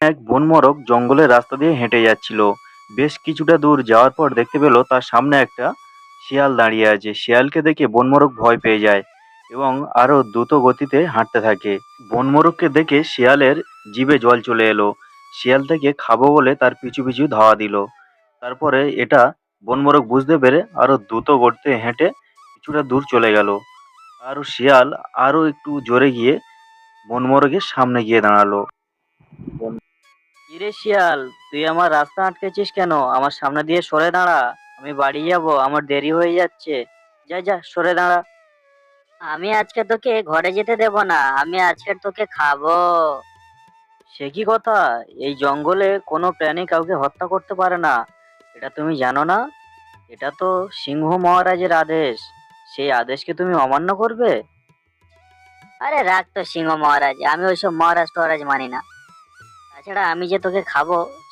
এক বনমরক জঙ্গলের রাস্তা দিয়ে হেঁটে যাচ্ছিল। বেশ কিছুটা দূর যাওয়ার পর দেখতে পেল তার সামনে একটা শিয়াল দাঁড়িয়ে আছে। শিয়ালকে দেখে বনমরক ভয় পেয়ে যায় এবং আরও দ্রুত গতিতে হাঁটতে থাকে। বনমরককে দেখে শিয়ালের জিভে জল চলে এলো। শিয়াল থেকে খাব বলে তার পিছু পিছু ধাওয়া দিল। তারপরে এটা বনমরক বুঝতে পেরে আরও দ্রুত গতিতে হেঁটে কিছুটা দূর চলে গেল। আর শিয়াল আরও একটু জোরে গিয়ে বনমরকের সামনে গিয়ে দাঁড়াল। কিরে শিয়াল, তুই আমার রাস্তা আটকেছিস কেন? আমার সামনে দিয়ে সরে দাঁড়া। আমি বাড়ি যাব, আমার দেরি হয়ে যাচ্ছে। যা যা, সরে দাঁড়া। আমি আজকে তোকে ঘরে যেতে দেব না, আমি আজকে তোকে খাব। সে কি কথা? এই জঙ্গলে কোনো প্রাণী কাউকে হত্যা করতে পারে না। এটা তুমি জানো না? এটা তো সিংহ মহারাজের আদেশ। সেই আদেশকে তুমি অমান্য করবে? আরে রাখ তো সিংহ মহারাজ, আমি ওইসব মহারাজ টহারাজ মানি না। তাছাড়া আমি যে তোকে খাব,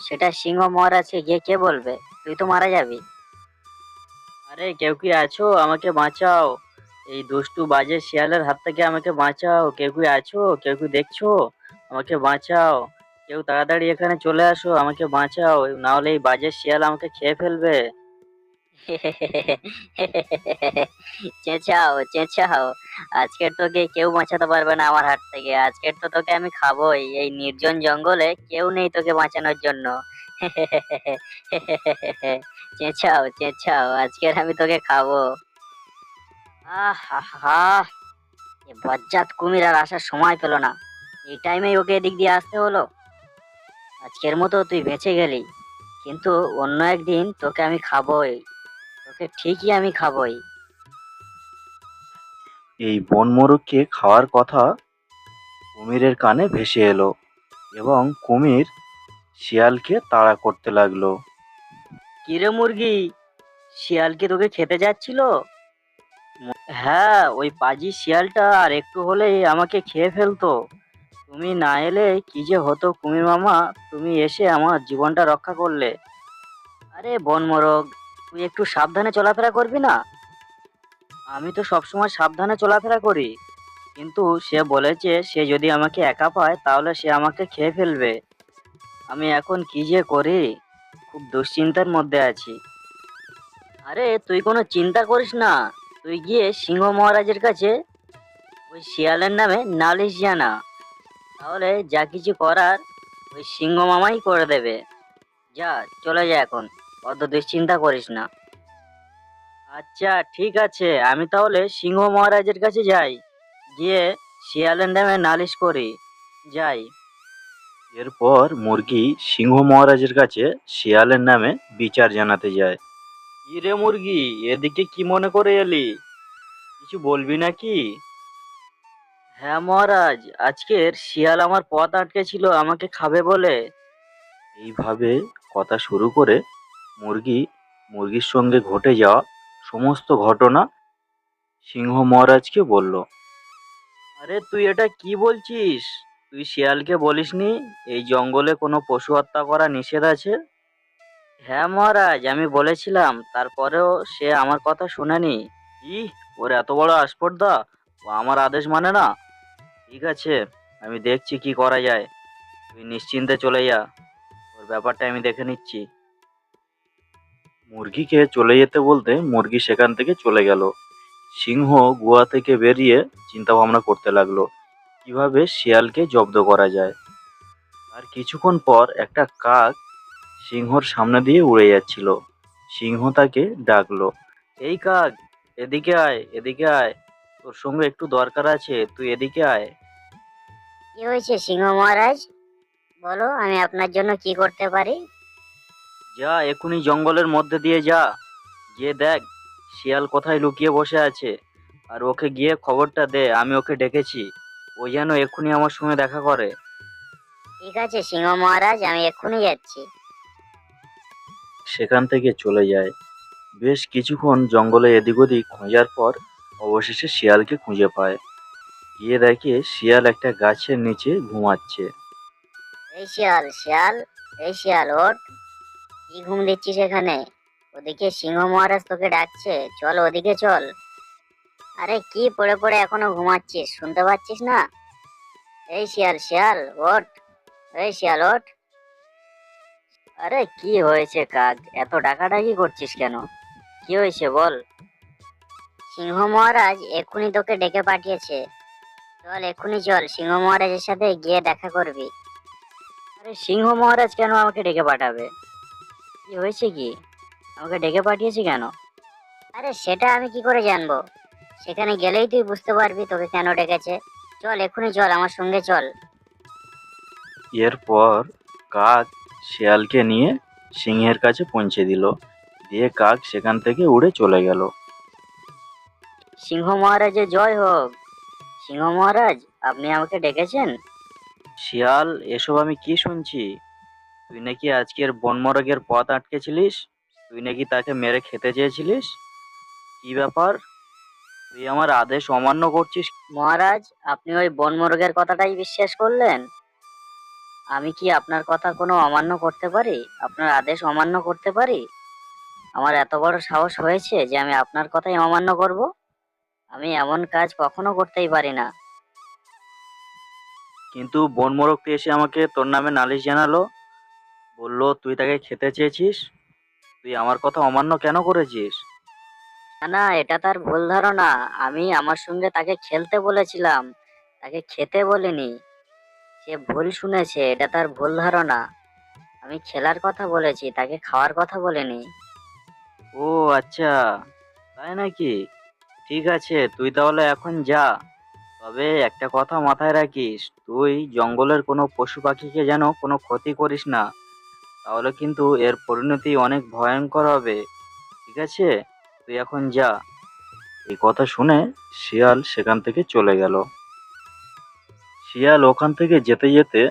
সেটা সিংহ মহারাজকে গিয়ে কে বলবে? তুই তো মারা যাবি। আরে কেউ কি আছো? আমাকে বাঁচাও। এই দুষ্টু বাজে শিয়ালের হাত থেকে আমাকে বাঁচাও। কেউ কি আছো? কেউ কি দেখছ? আমাকে বাঁচাও। কেউ তাড়াতাড়ি এখানে চলে আসো। আমাকে বাঁচাও। নাহলে এই বাজে শিয়াল আমাকে খেয়ে ফেলবে। চেঁচাও চেঁচাও আজকের তোকে কেউ বাঁচাতে পারবে না আমার হাত থেকে। আজকের তো তোকে আমি খাবোই। এই নির্জন জঙ্গলে কেউ নেই তোকে বাঁচানোর জন্য। চেঁচাও চেঁচাও আজকের আমি তোকে খাব। আহা বজ্জাত কুমির আর আসার সময় পেল না। এই টাইমেই ওকে এদিক দিয়ে আসতে হলো। আজকের মতো তুই বেঁচে গেলি। কিন্তু অন্য একদিন তোকে আমি খাবোই। তোকে ঠিকই আমি খাবোই। এই বনমোরগকে খাওয়ার কথা কুমিরের কানে ভেসে এলো এবং কুমির শিয়ালকে তাড়া করতে লাগল। কিরে মুরগি শিয়াল কি তোকে খেতে যাচ্ছিল? হ্যাঁ ওই পাজি শিয়ালটা আর একটু হলেই আমাকে খেয়ে ফেলতো। তুমি না এলে কি যে হতো কুমির মামা তুমি এসে আমার জীবনটা রক্ষা করলে। আরে বনমরগ তুই একটু সাবধানে চলাফেরা করবি না? আমি তো সবসময় সাবধানে চলাফেরা করি। কিন্তু সে বলেছে, সে যদি আমাকে একা পায়, তাহলে সে আমাকে খেয়ে ফেলবে। আমি এখন কি যে করি? খুব দুশ্চিন্তার মধ্যে আছি। আরে, তুই কোনো চিন্তা করিস না। তুই গিয়ে সিংহ মহারাজের কাছে ওই শিয়ালের নামে নালিশ জানা। তাহলে যা কিছু করার ওই সিংহ মামাই করে দেবে। যা, চলে যা এখন। অত দুশ্চিন্তা করিস না। আচ্ছা ঠিক আছে। আমি তাহলে সিংহ মহারাজের কাছে যাই। গিয়ে শিয়ালের নামে নালিশ করি। যাই। এরপর মুরগি সিংহ মহারাজের কাছে শিয়ালের নামে বিচার জানাতে যায়। কি রে মুরগি এদিকে কি মনে করে এলি? কিছু বলবি নাকি? হ্যাঁ মহারাজ আজকের শিয়াল আমার পথ আটকে ছিল আমাকে খাবে বলে। এইভাবে কথা শুরু করে মুরগি, মুরগির সঙ্গে ঘটে যাওয়া সমস্ত ঘটনা সিংহ মহারাজকে বলল, আরে তুই এটা কি বলছিস? তুই শিয়ালকে বলিসনি? এই জঙ্গলে কোনো পশু হত্যা করা নিষেধ আছে? হ্যাঁ মহারাজ, আমি বলেছিলাম, তারপরেও সে আমার কথা শোনেনি। ই ওর এত বড় আস্পর্ধা? ও আমার আদেশ মানে না? ঠিক আছে, আমি দেখছি কি করা যায়। তুই নিশ্চিন্তে চলে যা। ওর ব্যাপারটা আমি দেখে নিচ্ছি। মুরগিকে চলে যেতে বলতে মুরগি সেখান থেকে চলে গেল। সিংহ গুহা থেকে বেরিয়ে চিন্তা ভাবনা করতে লাগল, কীভাবে শিয়ালকে জব্দ করা যায়। আর কিছুক্ষণ পর একটা কাক সিংহর সামনে দিয়ে উড়ে যাচ্ছিল। সিংহ তাকে ডাকলো, এই কাক, এদিকে আয় এদিকে আয়। তোর সঙ্গে একটু দরকার আছে, তুই এদিকে আয়। কি হয়েছে সিংহ মহারাজ? বলো, আমি আপনার জন্য কি করতে পারি? যা এখনই জঙ্গলের মধ্যে দিয়ে যা। গিয়ে দেখ শিয়াল কোথায় লুকিয়ে বসে আছে। আর ওকে গিয়ে খবরটা দে আমি ওকে ডেকেছি। ও যেন এক্ষুনি আমার সঙ্গে দেখা করে। ঠিক আছে সিংহ মহারাজ আমি এক্ষুনি যাচ্ছি। সেখান থেকে চলে যায়। বেশ কিছুক্ষণ জঙ্গলে এদিক ওদিক খোঁজার পর অবশেষে শিয়ালকে খুঁজে পায়। গিয়ে দেখে শিয়াল একটা গাছের নিচে ঘুমাচ্ছে। এই শিয়াল শিয়াল এই শিয়াল ওঠ। কি ঘুম দিচ্ছিস এখানে? ওদিকে সিংহ মহারাজ তোকে ডাকছে। চল ওদিকে চল। আরে কি পড়ে পড়ে এখনও ঘুমাচ্ছিস? শুনতে পাচ্ছিস না? এই শিয়াল শিয়াল, ওঠ। এই শিয়াল, ওঠ। আরে কি হয়েছে কাক? এত ডাকাডাকি করছিস কেন? কি হয়েছে বল? সিংহ মহারাজ এক্ষুনি তোকে ডেকে পাঠিয়েছে। চল এক্ষুনি চল, সিংহ মহারাজের সাথে গিয়ে দেখা করবি। আরে সিংহ মহারাজ কেন আমাকে ডেকে পাঠাবে? কি হয়েছে কি? আমাকে ডেকে পাঠিয়েছি কেন? আরে সেটা আমি কি করে জানব? সেখানে গেলেই তুই বুঝতে পারবি তোকে কেন ডেকেছে। চল এক্ষুনি চল আমার সঙ্গে চল। এরপর কাক শিয়ালকে নিয়ে সিংহের কাছে পৌঁছে দিল। দিয়ে কাক সেখান থেকে উড়ে চলে গেল। সিংহ মহারাজের জয় হোক। সিংহ মহারাজ আপনি আমাকে ডেকেছেন? শিয়াল এসব আমি কি শুনছি? তুই নাকি আজকের বনমরগের পথ আটকেছিলিস? তুই নাকি তাকে মেরে খেতে চেয়েছিলিস? কি ব্যাপার? তুই আমার আদেশ অমান্য করছিস? মহারাজ আপনি ওই বনমরগের কথাটাই বিশ্বাস করলেন? আমি কি আপনার কথা কোনো অমান্য করতে পারি? আপনার আদেশ অমান্য করতে পারি? আমার এত বড় সাহস হয়েছে যে আমি আপনার কথাই অমান্য করব? আমি এমন কাজ কখনো করতেই পারি না। কিন্তু বনমোরগটি এসে আমাকে তোর নামে নালিশ জানালো। বলল তুই তাকে খেতে চেয়েছিস? তুই আমার কথা অমান্য কেন করেছিস? না না এটা তার ভুল ধারণা। আমি আমার সঙ্গে তাকে খেলতে বলেছিলাম। তাকে খেতে বলিনি। সে ভুল শুনেছে এটা তার ভুল ধারণা। আমি খেলার কথা বলেছি তাকে খাওয়ার কথা বলিনি। ও আচ্ছা। তাই নাকি? ঠিক আছে তুই তাহলে এখন যা। তবে একটা কথা মাথায় রাখিস তুই জঙ্গলের কোনো পশু পাখিকে যেন কোনো ক্ষতি করিস না। তাহলে কিন্তু এর পরিণতি অনেক ভয়ঙ্কর হবে ঠিক আছে? তুই এখন যা। এই কথা শুনে শিয়াল সেখান থেকে চলে গেল। শিয়াল ওখান থেকে যেতে যেতে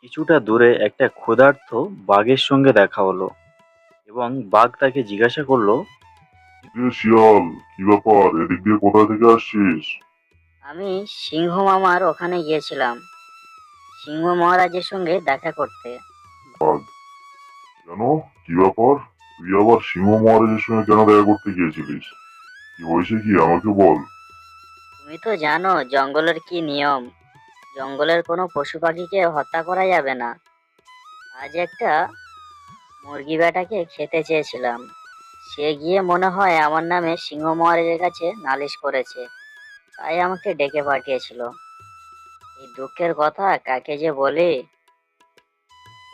কিছুটা দূরে একটা ক্ষুধার্ত বাঘের সঙ্গে দেখা হলো এবং বাঘ তাকে জিজ্ঞাসা করল শিয়াল কি ব্যাপার? এদিক দিয়ে কোথা থেকে আসছিস? আমি সিংহ মামার ওখানে গিয়েছিলাম সিংহ মহারাজের সঙ্গে দেখা করতে। কেন কি ব্যাপার? তুই আবার সিংহ মহারাজের সঙ্গে কেন দেখা করতে গিয়েছিলিস? কি হয়েছে কি? আমাকে বল। তুমি তো জানো, জঙ্গলের কি নিয়ম। জঙ্গলের কোনো পশু পাখিকে হত্যা করা যাবে না। আজ একটা মুরগি বেটাকে খেতে চেয়েছিলাম। সে গিয়ে মনে হয় আমার নামে সিংহ মহারাজের কাছে নালিশ করেছে। তাই আমাকে ডেকে পাঠিয়েছিল। এই দুঃখের কথা কাকে যে বলি?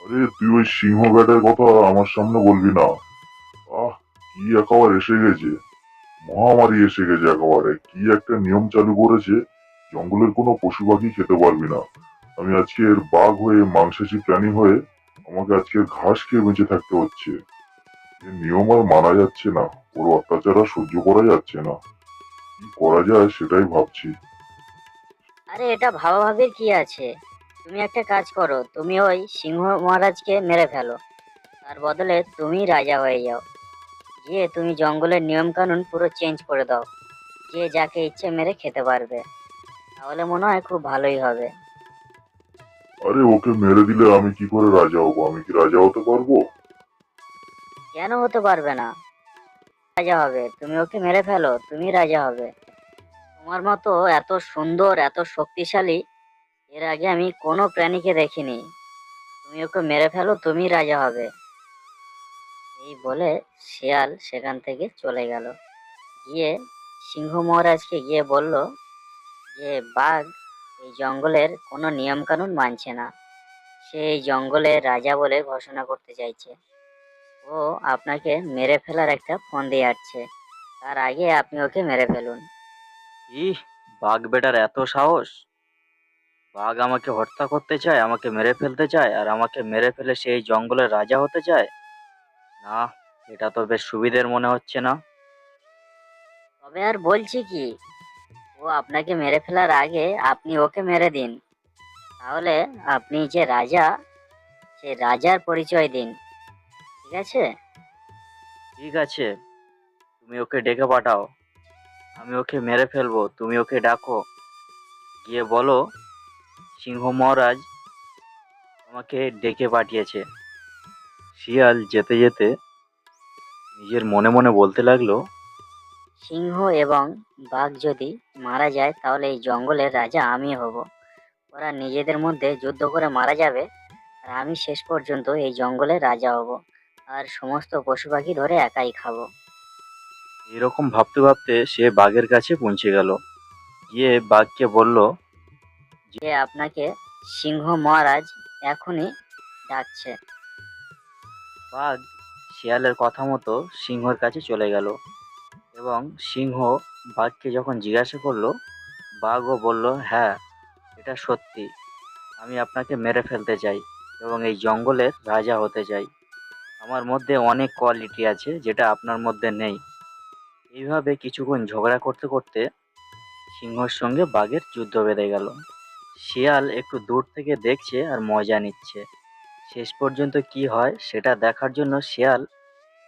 আরে, তুই ওই সিংহ ব্যাটের কথা আমার সামনে বলবি না। আহ, কি একেবারে এসে গেছে। মহামারী এসে গেছে একেবারে। কি একটা নিয়ম চালু করেছে, জঙ্গলের কোনো পশু পাখি খেতে পারবি না। আমি আজকের বাঘ হয়ে, মাংসাশী প্রাণী হয়ে, আমাকে আজকের ঘাস খেয়ে বেঁচে থাকতে হচ্ছে। এই নিয়ম আর মানা যাচ্ছে না। ওর অত্যাচার আর সহ্য করা যাচ্ছে না। কি করা যায় সেটাই ভাবছি। আরে, এটা ভাবাভাবির কি আছে? তুমি একটা কাজ করো তুমি ওই সিংহ মহারাজকে মেরে ফেলো। তার বদলে তুমি রাজা হয়ে যাও। গিয়ে তুমি জঙ্গলের নিয়ম কানুন পুরো চেঞ্জ করে দাও। যে যাকে ইচ্ছে মেরে খেতে পারবে। তাহলে মনে হয় খুব ভালোই হবে। আরে ওকে মেরে দিলে আমি কি করে রাজা হব? আমি কি রাজা হতে পারব? কেন হতে পারবে না? রাজা হবে। তুমি ওকে মেরে ফেলো তুমি রাজা হবে। তোমার মতো এত সুন্দর এত শক্তিশালী এর আগে আমি কোনো প্রাণীকে দেখিনি। তুমি ওকে মেরে ফেলো, তুমি রাজা হবে। এই বলে শিয়াল সেখান থেকে চলে গেল। গিয়ে সিংহ মহারাজকে গিয়ে বলল যে, বাঘ এই জঙ্গলের কোনো নিয়মকানুন মানছে না। সে এই জঙ্গলে রাজা বলে ঘোষণা করতে চাইছে। ও আপনাকে মেরে ফেলার একটা ফোন দিয়ে আসছে। তার আগে আপনি ওকে মেরে ফেলুন। ইহ, বাঘ বেটার এত সাহস। বাঘ আমাকে হত্যা করতে চায় আমাকে মেরে ফেলতে চায় আর আমাকে মেরে ফেলে সেই জঙ্গলের রাজা হতে চায়? না এটা তো বেশ সুবিধের মনে হচ্ছে না। তবে আর বলছি কি ও আপনাকে মেরে ফেলার আগে আপনি ওকে মেরে দিন। তাহলে আপনি যে রাজা সে রাজার পরিচয় দিন। ঠিক আছে? ঠিক আছে। তুমি ওকে ডেকে পাঠাও। আমি ওকে মেরে ফেলব তুমি ওকে ডাকো। গিয়ে বলো সিংহ মহারাজ আমাকে ডেকে পাঠিয়েছে। শিয়াল যেতে যেতে নিজের মনে মনে বলতে লাগল সিংহ এবং বাঘ যদি মারা যায় তাহলে এই জঙ্গলের রাজা আমি হব। ওরা নিজেদের মধ্যে যুদ্ধ করে মারা যাবে আর আমি শেষ পর্যন্ত এই জঙ্গলের রাজা হব আর সমস্ত পশু পাখি ধরে একাই খাব। এরকম ভাবতে ভাবতে সে বাঘের কাছে পৌঁছে গেল। গিয়ে বাঘকে বলল যে আপনাকে সিংহ মহারাজ এখনই ডাকছে। বাঘ শিয়ালের কথা মতো সিংহর কাছে চলে গেল এবং সিংহ বাঘকে যখন জিজ্ঞাসা করল, বাঘও বলল হ্যাঁ এটা সত্যি। আমি আপনাকে মেরে ফেলতে চাই এবং এই জঙ্গলের রাজা হতে চাই। আমার মধ্যে অনেক কোয়ালিটি আছে যেটা আপনার মধ্যে নেই। এইভাবে কিছুক্ষণ ঝগড়া করতে করতে সিংহর সঙ্গে বাঘের যুদ্ধ বেঁধে গেল। শিয়াল একটু দূর থেকে দেখছে আর মজা নিচ্ছে। শেষ পর্যন্ত কি হয় সেটা দেখার জন্য শিয়াল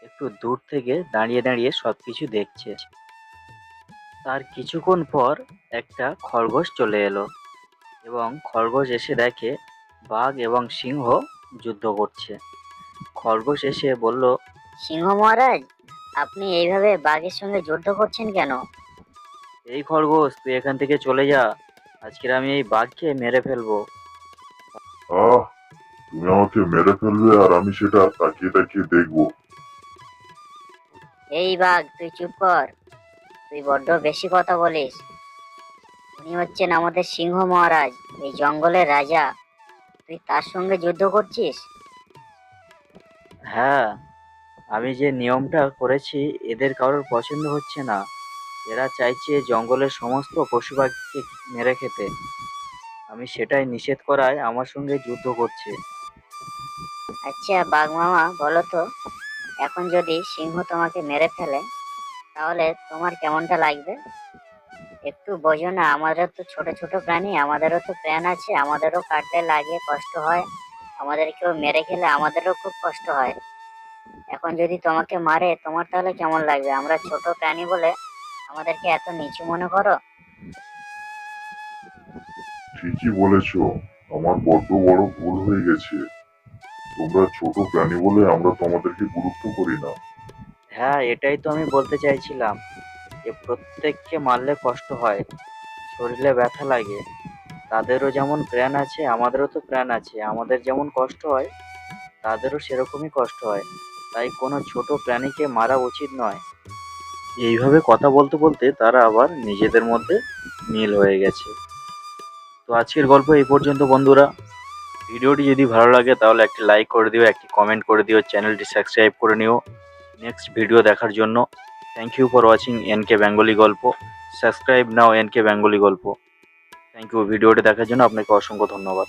একটু দূর থেকে দাঁড়িয়ে দাঁড়িয়ে সব কিছু দেখছে। তার কিছুক্ষণ পর একটা খরগোশ চলে এলো এবং খরগোশ এসে দেখে বাঘ এবং সিংহ যুদ্ধ করছে। খরগোশ এসে বলল সিংহ মহারাজ আপনি এইভাবে বাঘের সঙ্গে যুদ্ধ করছেন কেন? এই খরগোশ তুই এখান থেকে চলে যা আজকের আমি এই বাঘকে মেরে ফেলব। আহ তুমি আমাকে মেরে ফেলবে আর আমি সেটা তাকিয়ে তাকিয়ে দেখব। এই বাঘ তুই চুপ কর। তুই বড্ড বেশি কথা বলিস। উনি হচ্ছেন আমাদের সিংহ মহারাজ এই জঙ্গলের রাজা। তুই তার সঙ্গে যুদ্ধ করছিস? হ্যাঁ আমি যে নিয়মটা করেছি এদের কারোর পছন্দ হচ্ছে না। এরা চাইছে জঙ্গলের সমস্ত পশু পাখিকে মেরে খেতে। আমি সেটাই নিষেধ করায় আমার সঙ্গে যুদ্ধ করছে। আচ্ছা বাঘ মামা, বলো তো, এখন যদি সিংহ তোমাকে মেরে ফেলে, তাহলে তোমার কেমনটা লাগবে? একটু বোঝো না আমাদের তো ছোট ছোট প্রাণী, আমাদেরও তো প্রাণ আছে, আমাদেরও কাটতে লাগে, কষ্ট হয়। আমাদের কেউ মেরে খেলে আমাদেরও খুব কষ্ট হয়। এখন যদি তোমাকে মারে, তোমার তাহলে কেমন লাগবে? আমরা ছোট প্রাণী বলে আমাদেরকে এত নিচু মনে করো? ঠিকই বলেছ। আমার বড্ড বড় ভুল হয়ে গেছে। তোমরা ছোট প্রাণী বলে আমরা তোমাদেরকে গুরুত্ব করি না। হ্যাঁ এটাই তো আমি বলতে চাইছিলাম যে প্রত্যেককে মারলে কষ্ট হয় শরীরে ব্যথা লাগে। তাদেরও যেমন প্রাণ আছে আমাদেরও তো প্রাণ আছে। আমাদের যেমন কষ্ট হয় তাদেরও সেরকমই কষ্ট হয়। তাই কোনো ছোট প্রাণীকে মারা উচিত নয়। এইভাবে কথা বলতে বলতে তারা আবার নিজেদের মধ্যে মিল হয়ে গেছে। তো আজকের গল্প এই পর্যন্ত বন্ধুরা। ভিডিওটি যদি ভালো লাগে তাহলে একটি লাইক করে দিও, একটি কমেন্ট করে দিও, চ্যানেলটি সাবস্ক্রাইব করে নিও। নেক্সট ভিডিও দেখার জন্য thank you for watching N K Bengali গল্প। Subscribe now N K Bengali গল্প। থ্যাংক ইউ ভিডিওটি দেখার জন্য আপনাকে অসংখ্য ধন্যবাদ।